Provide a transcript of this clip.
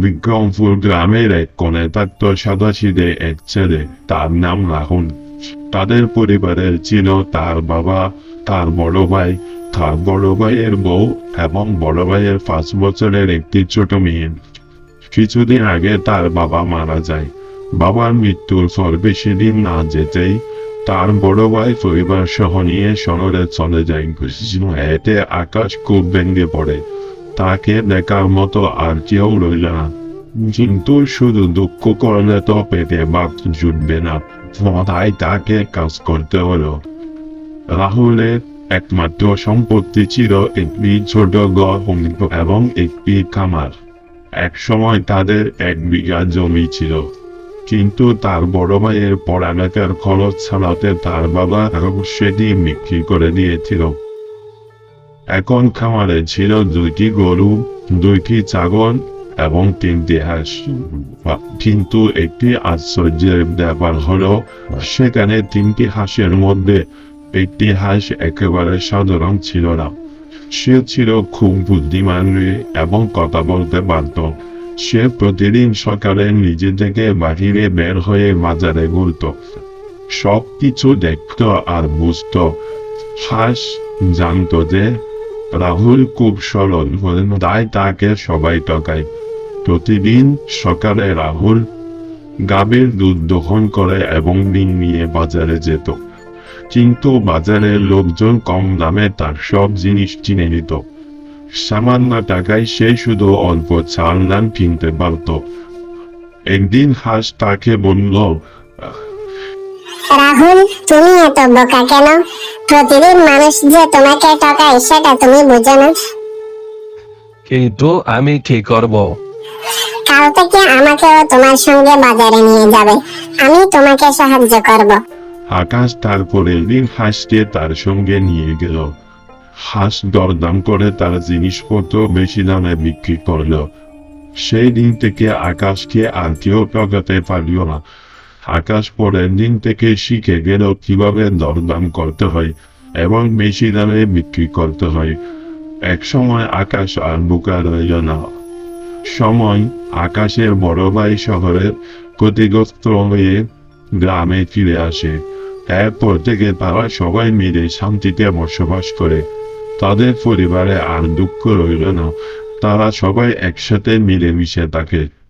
বিক্রমপুর গ্রামের এক থাকত সাদাশিদে এক ছেলে তার নাম রাহুল তাদের পরিবারের ছিল তার বাবা তার বড় ভাই তার বড় ভাইয়ের বউ এবং বড় ভাইয়ের পাঁচ বছরের একটি ছোট মেয়ে কিছুদিন আগে তার বাবা মারা যায় বাবার মৃত্যুর পর বেশি দিন না যেতেই তার বড় ভাই পরিবার সহ নিয়ে শহরে চলে যায় এতে আকাশ খুব ভেঙে পড়ে তাকে দেখার মতো আর কেউ রইল না। কিন্তু শুধু দুঃখ করলে তো পেটে বাপ জুটবে না। তাই তাকে কাজ করতে হলো। রাহুলের একমাত্র সম্পত্তি ছিল একটি ছোট ঘর এবং একটি খামার। এক সময় তাদের এক বিঘা জমি ছিল। কিন্তু তার বড় ভাইয়ের পড়ালেখার খরচ ছাড়াতে তার বাবা সেটি বিক্রি করে দিয়েছিল। এখন খামারে ছিল দুইটি গরু, দুইটি ছাগল এবং তিনটি হাঁস। কিন্তু একটি আশ্চর্যের ব্যাপার হলো, সেখানে তিনটি হাঁসের মধ্যে একটি হাঁস একেবারে সাধারণ ছিল না। সে ছিল খুব বুদ্ধিমান এবং কথা বলতে পারত। সে প্রতিদিন সকালে নিজে থেকে বাহিরে বের হয়ে বাজারে ঘুরত। সব কিছু দেখত আর বুঝত। হাঁস জানতো যে রাহুল খুব সরল তাই তাকে সবাই টকায় প্রতিদিন সকালে রাহুল গাভীর দুধ দহন করে এবং দিন নিয়ে বাজারে যেত। কিন্তু বাজারের লোকজন কম দামে তার সব জিনিস কিনে নিত। সামান্য টাকায় সে শুধু অল্প চাল ডাল কিনতে পারত। একদিন হাঁস তাকে বলল, রাহুল, তুমি এত বোকা কেন? প্রতিদিন মানুষ যে তোমাকে ঠকায় সেটা তুমি বুঝো না। কিন্তু আমি কি করব? কাল থেকে আমাকেও তোমার সঙ্গে বাজারে নিয়ে যাবে। আমি তোমাকে সাহায্য করব। আকাশ তারপরে দিন হাঁসকে তার সঙ্গে নিয়ে গেল। হাঁস দরদাম করে তার জিনিসপত্র বেশি দামে বিক্রি করল। সেই দিন থেকে আকাশকে আর কেউ ঠকাতে পারল না। আকাশ পরের দিন থেকে শিখে গেল কীভাবে দরদাম করতে হয় এবং বেশি দামে বিক্রি করতে হয়। এক সময় আকাশ আর বোকা রইল না। সময় আকাশের বড় ভাই শহরের ক্ষতিগ্রস্ত হয়ে গ্রামে ফিরে আসে। এরপর থেকে তারা সবাই মিলে শান্তিতে বসবাস করে। তাদের পরিবারে আর দুঃখ রইল না। তারা সবাই একসাথে মিলেমিশে থাকে।